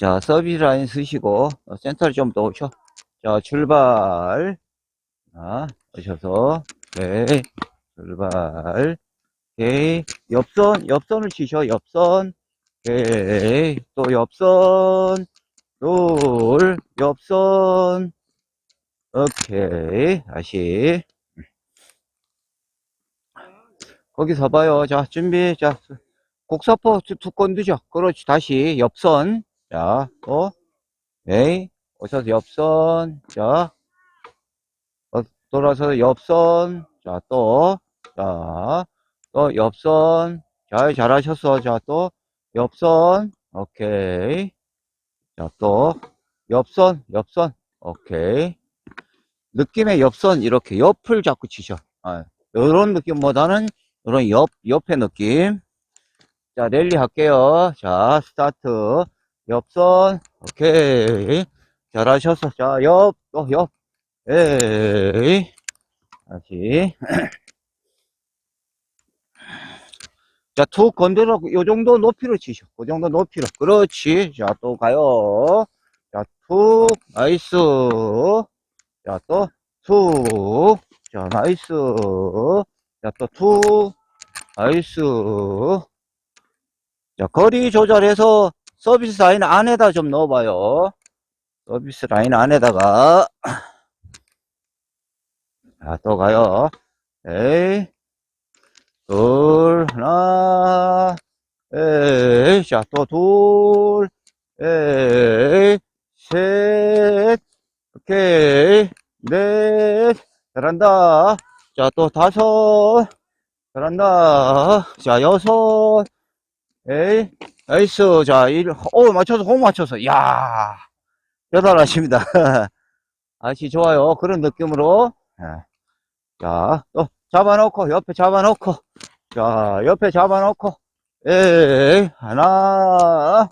자, 서비스 라인 쓰시고, 어, 센터를 좀더 오셔. 자, 출발. 자, 오셔서, 오케이. 출발. 오케이. 옆선, 옆선을 치셔, 옆선. 오케이. 또 옆선. 둘, 옆선. 오케이. 다시. 거기 서 봐요. 자, 준비. 자, 곡사포 두건 두죠. 그렇지. 다시 옆선. 자, 또, 에이, 오셔서 옆선, 자, 어, 돌아서 옆선, 자, 또, 자, 또 옆선, 자, 잘하셨어. 자, 또, 옆선, 오케이. 자, 또, 옆선, 옆선, 오케이. 느낌의 옆선, 이렇게 옆을 자꾸 치셔. 아, 요런 느낌보다는, 요런 옆, 옆의 느낌. 자, 랠리 할게요. 자, 스타트. 옆선, 오케이. 잘하셨어. 자, 옆, 또 옆. 에이. 다시. 자, 툭 건드려, 요 정도 높이로 치셔. 그 정도 높이로. 그렇지. 자, 또 가요. 자, 툭, 나이스. 자, 또, 툭. 자, 나이스. 자, 또 툭, 나이스. 자, 거리 조절해서 서비스 라인 안에다 좀 넣어봐요. 서비스 라인 안에다가. 자, 또 가요. 에이. 둘, 하나, 에이. 자, 또 둘, 에이. 셋, 오케이. 넷, 잘한다. 자, 또 다섯, 잘한다. 자, 여섯, 에이. 나이스. 자, 일, 오, 맞춰서, 홈 맞춰서. 야 대단하십니다. 아시 좋아요. 그런 느낌으로. 예. 자, 또, 잡아놓고, 옆에 잡아놓고. 자, 옆에 잡아놓고. 에이, 하나.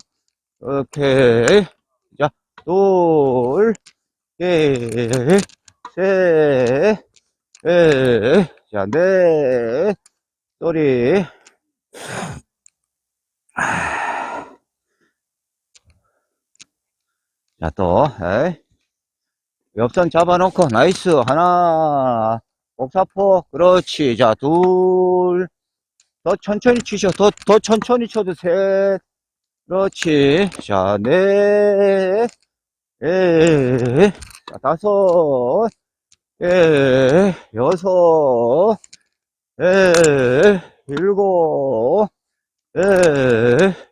오케이. 자, 둘. 에이, 셋. 에이, 자, 넷. 소리. 자, 또, 에이. 옆선 잡아놓고, 나이스. 하나, 옥사포, 그렇지. 자, 둘. 더 천천히 치셔. 더, 더 천천히 쳐도 셋. 그렇지. 자, 넷. 에, 자, 다섯. 에, 여섯. 에, 일곱. 에,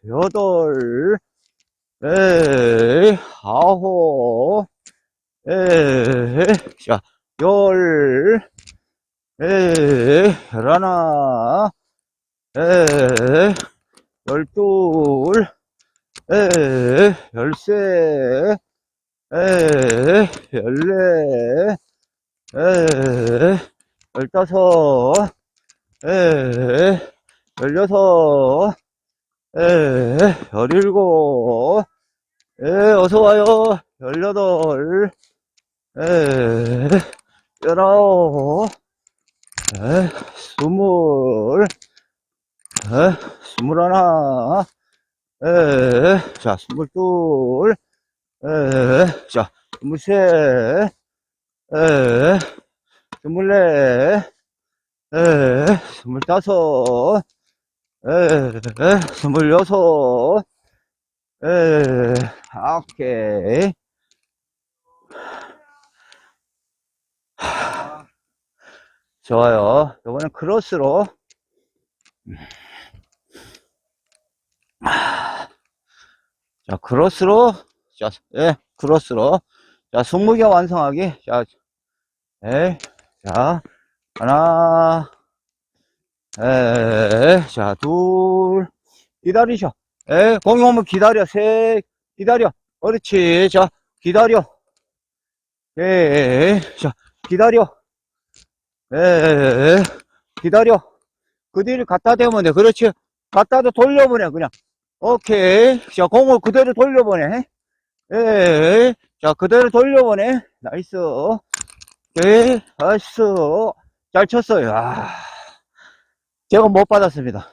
여덟. 에이, 아홉, 에이, 자, 열, 에이, 열하나, 에이, 열둘, 에이, 열세, 에이, 열네, 에이, 열다섯, 에이, 열여섯, 에, 열일곱, 에, 어서와요. 열여덟, 에, 열아홉, 에, 스물, 에, 스물하나, 에, 자, 스물둘, 에, 자, 스물셋, 에, 스물넷, 에, 스물다섯, 에, 스물여섯, 에, 오케이. 좋아요. 이번엔 크로스로. 자, 크로스로. 자, 예, 크로스로. 자, 승무기 완성하기. 자, 예, 자, 하나, 에, 자, 둘, 기다리셔. 에, 공이 오면 기다려. 셋, 기다려. 그렇지. 자, 기다려. 에, 자, 기다려. 에, 기다려. 그 뒤를 갖다 대면 돼. 그렇지. 갖다도 돌려보내, 그냥. 오케이. 자, 공을 그대로 돌려보내. 에, 자, 그대로 돌려보네. 나이스. 에, 나이스. 잘 쳤어요. 아, 제가 못 받았습니다.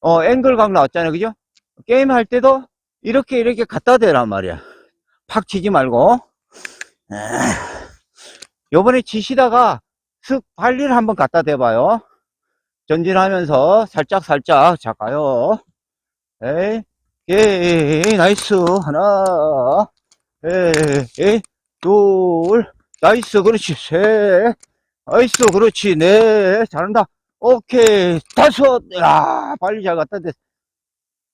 어, 앵글 각 나왔잖아요. 그죠? 게임 할 때도 이렇게 이렇게 갖다 대란 말이야. 팍 치지 말고. 아, 요번에 치시다가 슥 발리를 한번 갖다 대봐요. 전진하면서 살짝 살짝 자 가요. 에이, 에이, 나이스 하나, 에이, 에이, 둘, 나이스 그렇지 셋, 나이스 그렇지 넷 잘한다. 오케이 다섯, 야 빨리 잘 갖다 대.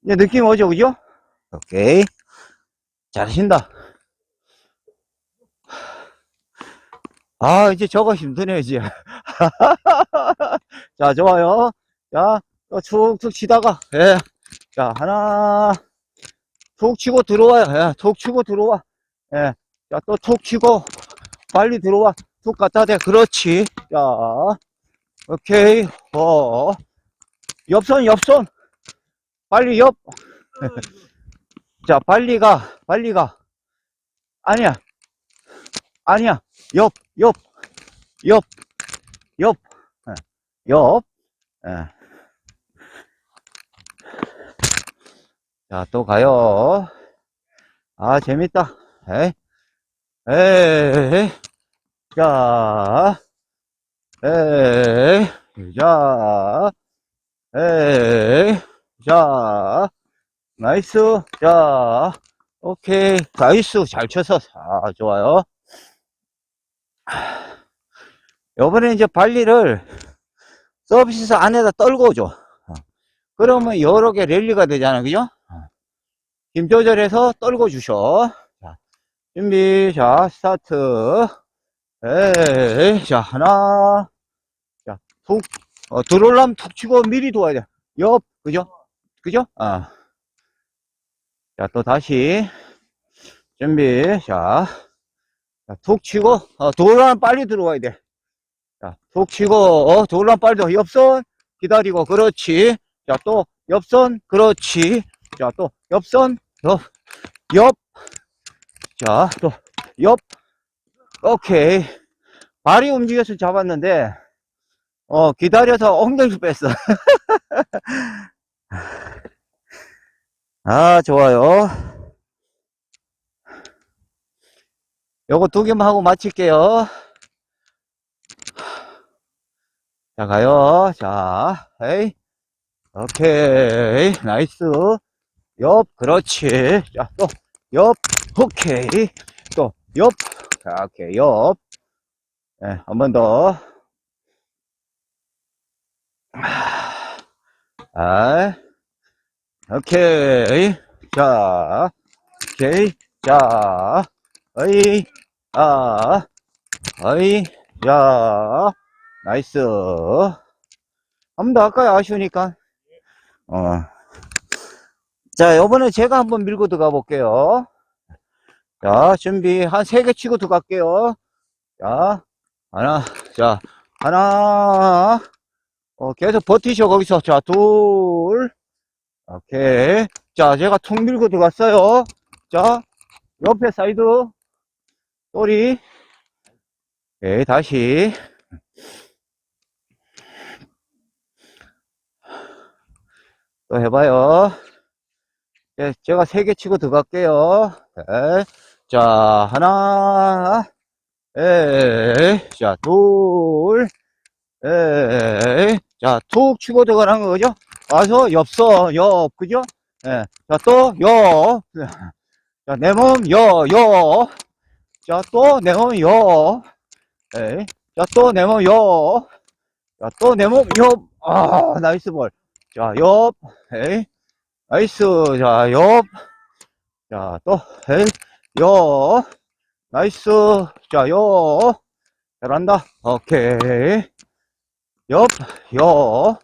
이제 느낌 오죠 그죠? 오케이 잘하신다. 아 이제 저거 힘드네 이제. 자, 좋아요. 자, 또 툭툭 치다가, 예. 자, 하나, 툭 치고 들어와요. 예, 툭 치고 들어와. 예. 자, 또 툭 치고, 빨리 들어와. 툭 갖다 대. 그렇지. 자, 오케이. 어. 옆선, 옆선. 빨리 옆. 자, 빨리 가. 빨리 가. 아니야. 아니야. 옆, 옆, 옆, 옆. 옆. 예. 자, 또 가요. 아, 재밌다. 에이, 에이, 자, 에이, 자, 에이, 자, 나이스. 자, 오케이. 나이스. 잘 쳐서. 아, 좋아요. 요번에 이제 발리를 서비스 안에다 떨고 줘. 어. 그러면 여러 개 랠리가 되잖아. 그죠? 어. 힘 조절해서 떨고 주셔. 자, 준비. 자, 스타트. 에이, 자, 하나. 자, 툭. 어, 들어올라면 툭 치고 미리 도와야 돼. 옆. 그죠? 그죠? 아. 자, 또 다시. 준비. 자. 자, 툭 치고, 어, 들어오면 빨리 들어와야 돼. 자, 툭 치고, 어, 돌람 빨리 옆선 기다리고, 그렇지. 자, 또 옆선, 그렇지. 자, 또 옆선, 옆, 옆. 자, 또 옆. 오케이. 발이 움직여서 잡았는데, 어, 기다려서 엉덩이 뺐어. 아, 좋아요. 요거 두 개만 하고 마칠게요. 자, 가요. 자, 에이. 오케이. 나이스. 옆, 그렇지. 자, 또, 옆, 오케이. 또, 옆. 자, 오케이, 옆. 네, 한번 더. 아, 오케이. 자, 오케이. 자, 어이, 아, 어이, 자, 나이스. 한번 더 할까요? 아쉬우니까. 어. 자, 요번에 제가 한번 밀고 들어가 볼게요. 자, 준비. 한 세 개 치고 들어갈게요. 자, 하나, 자, 하나. 어, 계속 버티셔, 거기서. 자, 둘. 오케이. 자, 제가 툭 밀고 들어갔어요. 자, 옆에 사이드. 또리. 오케이, 다시. 또 해봐요. 예, 제가 세 개 치고 들어갈게요. 네. 자, 하나, 에, 자, 둘, 에, 자, 툭 치고 들어가는 거죠? 와서 옆서, 옆, 그죠? 예. 자, 또, 옆. 자, 내 몸, 옆, 옆. 자, 또, 내 몸, 옆. 에. 자, 또, 내 몸, 옆. 자, 또, 내 몸, 옆. 아, 나이스 볼. 자, 옆. 에이. 나이스. 자, 옆. 자, 또, 에이. 옆. 나이스. 자, 옆. 잘한다. 오케이. 옆, 옆.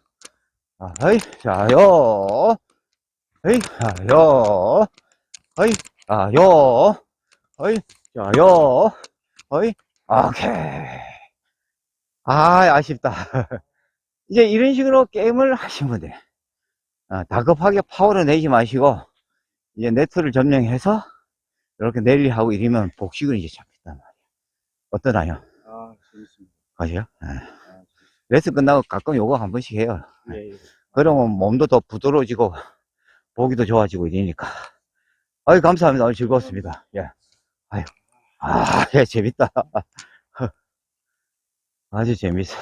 아, 에이. 자, 옆. 에이. 자, 옆. 에이. 아, 옆. 에이. 자, 옆. 에이. 오케이. 아, 아쉽다. 이제 이런 식으로 게임을 하시면 돼. 아, 다급하게 파워를 내지 마시고, 이제 네트를 점령해서, 이렇게 랠리하고 이러면 복식은 이제 잡힌단 말이야. 어떠나요? 아, 재밌습니다. 가시요? 예. 아, 레슨 끝나고 가끔 요거 한 번씩 해요. 예, 예. 그러면 몸도 더 부드러워지고, 보기도 좋아지고 이러니까. 아유, 감사합니다. 오늘 즐거웠습니다. 예. 아유. 아, 예, 재밌다. 아주 재밌어.